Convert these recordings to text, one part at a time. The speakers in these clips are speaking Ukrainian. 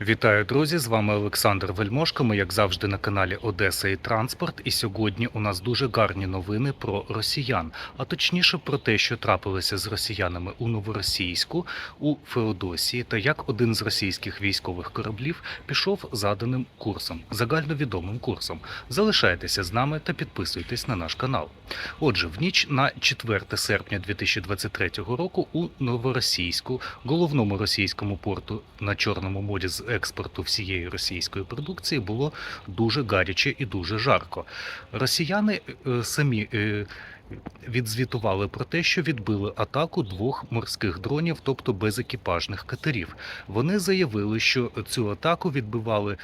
Вітаю, друзі! З вами Олександр Вельмошко. Ми, як завжди, на каналі Одеса і Транспорт. І сьогодні у нас дуже гарні новини про росіян, а точніше про те, що трапилося з росіянами у Новоросійську, у Феодосії, та як один з російських військових кораблів пішов заданим курсом, загальновідомим курсом. Залишайтеся з нами та підписуйтесь на наш канал. Отже, в ніч на 4 серпня 2023 року у Новоросійську, головному російському порту на Чорному морі з експорту всієї російської продукції, було дуже гаряче і дуже жарко. Росіяни е, самі. е, Відзвітували про те, що відбили атаку двох морських дронів, тобто безекіпажних катерів. Вони заявили, що цю атаку відбивали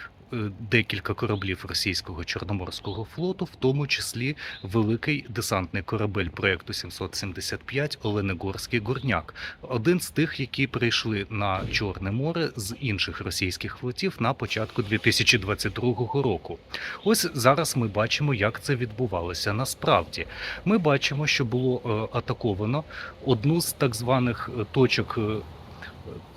декілька кораблів російського чорноморського флоту, в тому числі великий десантний корабель проекту 775 Оленегорський Горняк, один з тих, які прийшли на Чорне море з інших російських флотів на початку 2022 року. Ось зараз ми бачимо, як це відбувалося насправді. Ми бачимо, що було е, атаковано одну з так званих е, точок.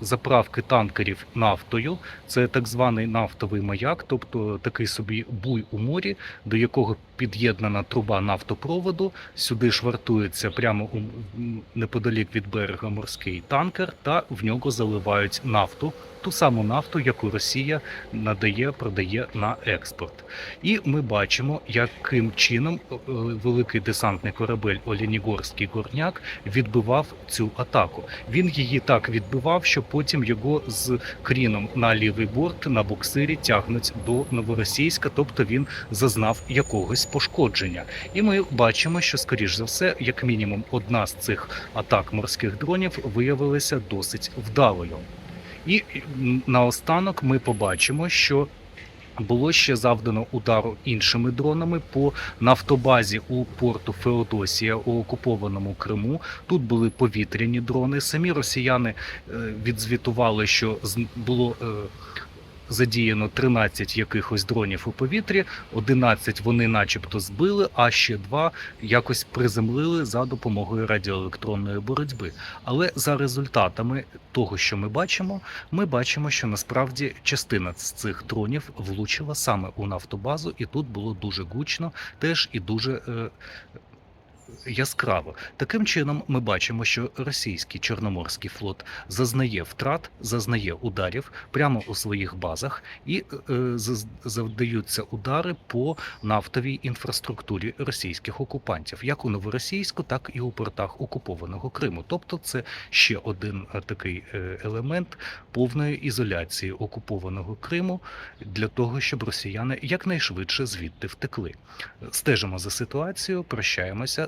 Заправки танкерів нафтою, це так званий нафтовий маяк, тобто такий собі буй у морі, до якого під'єднана труба нафтопроводу. Сюди швартується прямо у неподалік від берега морський танкер, та в нього заливають нафту, ту саму нафту, яку Росія надає, продає на експорт. І ми бачимо, яким чином е, великий десантний корабель Олінігорський горняк відбивав цю атаку. Він її так відбивав, що потім його з кріном на лівий борт на буксирі тягнуть до Новоросійська, тобто він зазнав якогось пошкодження. І ми бачимо, що скоріш за все, як мінімум, одна з цих атак морських дронів виявилася досить вдалою. І наостанок ми побачимо, що було ще завдано удару іншими дронами по нафтобазі у порту Феодосія у окупованому Криму. Тут були повітряні дрони. Самі росіяни е, відзвітували, що було. Задіяно 13 якихось дронів у повітрі, 11 вони начебто збили, а ще два якось приземлили за допомогою радіоелектронної боротьби. Але за результатами того, що ми бачимо, ми бачимо, що насправді частина з цих дронів влучила саме у нафтобазу, і тут було дуже гучно, теж і дуже. Е, Яскраво таким чином ми бачимо, що російський чорноморський флот зазнає втрат, зазнає ударів прямо у своїх базах, і е, завдаються удари по нафтовій інфраструктурі російських окупантів, як у новоросійську, так і у портах окупованого Криму. Тобто, це ще один е, такий е, елемент повної ізоляції окупованого Криму для того, щоб росіяни якнайшвидше звідти втекли. Стежимо за ситуацією, прощаємося.